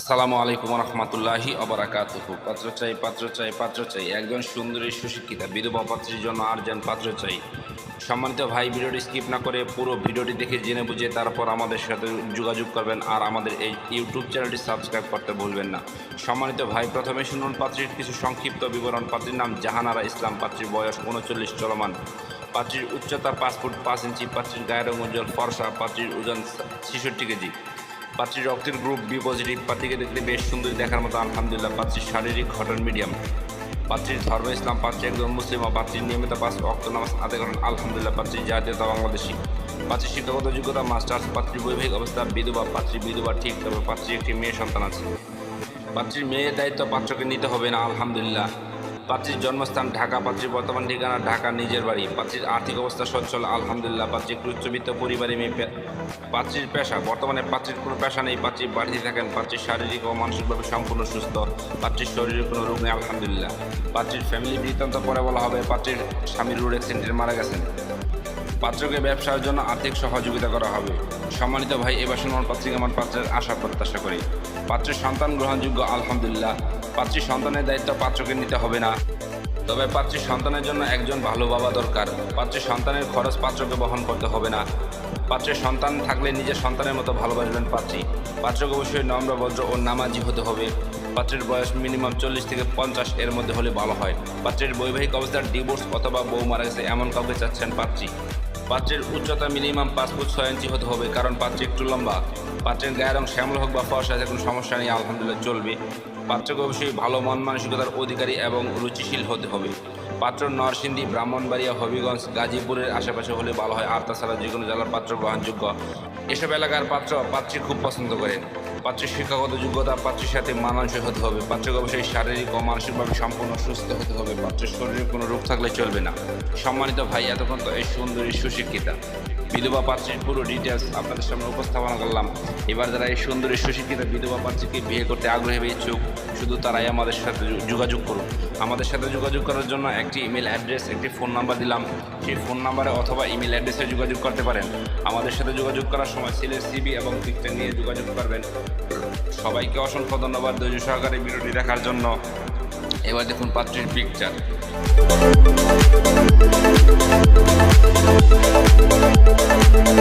আসসালামু আলাইকুম রহমতুল্লাহি অবরাকাতুহু পাত্র চাই পাত্র চাই পাত্র চাই একজন সুন্দরী সুশিক্ষিতা, বিধবা পাত্রীর জন্য আর্জেন্ট পাত্র চাই সম্মানিত ভাই, ভিডিওটি স্কিপ না করে পুরো ভিডিওটি দেখে জেনে বুঝে তারপর আমাদের সাথে যোগাযোগ করবেন আর আমাদের এই ইউটিউব চ্যানেলটি সাবস্ক্রাইব করতে ভুলবেন না। সম্মানিত ভাই, প্রথমে শুনুন পাত্রীর কিছু সংক্ষিপ্ত বিবরণ। পাত্রীর নাম জাহানারা ইসলাম, পাত্রীর বয়স উনচল্লিশ, চলমান। পাত্রীর উচ্চতা পাঁচ ফুট পাঁচ ইঞ্চি, পাত্রীর গায়ের উজ্জ্বল ফর্সা, পাত্রীর ওজন ছেষট্টি কেজি। পাত্রীর রক্তের গ্রুপ বি পজিটিভ পাত্রীকে দেখতে বেশ সুন্দর দেখার মতো, আলহামদুলিল্লাহ পাত্রীর শারীরিক ঘটন মিডিয়াম পাত্রীর ধর্ম ইসলাম পাত্রী একজন মুসলিম ও পাত্রীর নিয়মিত পাঁচ অক্ত নামাজ আদায় করেন, আলহামদুলিল্লাহ পাত্রীর জাতীয়তা বাংলাদেশি। পাত্রীর শিক্ষাগত যোগ্যতা, মাস্টার্স পাত্রীর বৈবাহিক অবস্থা, বিধবা পাত্রী বিধবা ঠিক তবে পাত্রীর একটি মেয়ে সন্তান আছে। পাত্রীর মেয়ের দায়িত্ব পাত্রকে নিতে হবে না, আলহামদুলিল্লাহ। পাত্রীর জন্মস্থান ঢাকা, পাত্রীর বর্তমান ঠিকানা ঢাকা, নিজের বাড়ি। পাত্রীর আর্থিক অবস্থা সচ্ছল, আলহামদুলিল্লাহ। পাত্রী উচ্চবিত্ত পরিবারে মেয়ে পাত্রীর পেশা বর্তমানে পাত্রীর কোনো পেশা নেই পাত্রী বাড়িতে থাকেন। পাত্রীর শারীরিক ও মানসিকভাবে সম্পূর্ণ সুস্থ। পাত্রীর শরীরে কোনো রোগ নেই, আলহামদুলিল্লাহ। পাত্রীর ফ্যামিলি বৃত্তান্ত পরে বলা হবে, পাত্রীর স্বামীর রোড অ্যাক্সিডেন্টে মারা গেছেন। পাত্রকে ব্যবসার জন্য আর্থিক সহযোগিতা করা হবে। সম্মানিত ভাই এবার শুনুন পাত্রী আমার পাত্রের আশা প্রত্যাশা করি। পাত্রের সন্তান গ্রহণযোগ্য, আলহামদুলিল্লাহ। পাত্রী সন্তানের দায়িত্ব পাত্রকে নিতে হবে না। তবে পাত্রী সন্তানের জন্য একজন ভালো বাবা দরকার। পাত্রী সন্তানের খরচ পাত্রকে বহন করতে হবে না। পাত্রের সন্তান থাকলে নিজের সন্তানের মতো ভালোবাসবেন পাত্রী। পাত্রকে অবশ্যই নম্র, ভদ্র ও নামাজি হতে হবে। পাত্রের বয়স মিনিমাম চল্লিশ থেকে পঞ্চাশ, এর মধ্যে হলে ভালো হয়। পাত্রের বৈবাহিক অবস্থার ডিভোর্স অথবা বউ মারা গেছে এমন কাউকে চাচ্ছেন পাত্রী। পাত্রের উচ্চতা মিনিমাম পাঁচ ফুট ছয় ইঞ্চি হতে হবে, কারণ পাত্রী একটু লম্বা। পাত্রের গায়ের রং শ্যামল হোক বা ফর্সা, কোনো সমস্যা নেই, আলহামদুলিল্লাহ চলবে। পাত্রকে অবশ্যই ভালো মন মানসিকতার অধিকারী এবং রুচিশীল হতে হবে। পাত্র নরসিংদী, ব্রাহ্মণবাড়িয়া, হবিগঞ্জ, গাজীপুরের আশেপাশে হলে ভালো হয় আর তাছাড়া যে কোনো জেলার পাত্র গ্রহণযোগ্য। এসব এলাকার পাত্র পাত্রী খুব পছন্দ করেন। পাত্রের শিক্ষাগত যোগ্যতা পাত্রের সাথে মানানসই হতে হবে। পাত্রকে অবশ্যই শারীরিক ও মানসিকভাবে সম্পূর্ণ সুস্থ হতে হবে। পাত্রের শরীরে কোনো রোগ থাকলে চলবে না। সম্মানিত ভাই, এতক্ষণ তো এই সুন্দরী সুশিক্ষিতা। বিধবা পাত্রীর পুরো ডিটেলস আপনাদের সামনে উপস্থাপনা করলাম। এবার যারা এই সুন্দরী সুশিক্ষিত বিধবা পাত্রীকে বিয়ে করতে আগ্রহী বা ইচ্ছুক, শুধু তারাই আমাদের সাথে যোগাযোগ করুন। আমাদের সাথে যোগাযোগ করার জন্য একটি ইমেল অ্যাড্রেস একটি ফোন নাম্বার দিলাম। সেই ফোন নাম্বারে অথবা ইমেল অ্যাড্রেসে যোগাযোগ করতে পারেন। আমাদের সাথে যোগাযোগ করার সময় সিলের সিবি এবং পিকচার নিয়ে যোগাযোগ করবেন। সবাইকে অসংখ্য ধন্যবাদ ধৈর্য সহকারে ভিডিওটি দেখার জন্য। এবার দেখুন পাত্রীর পিকচার Música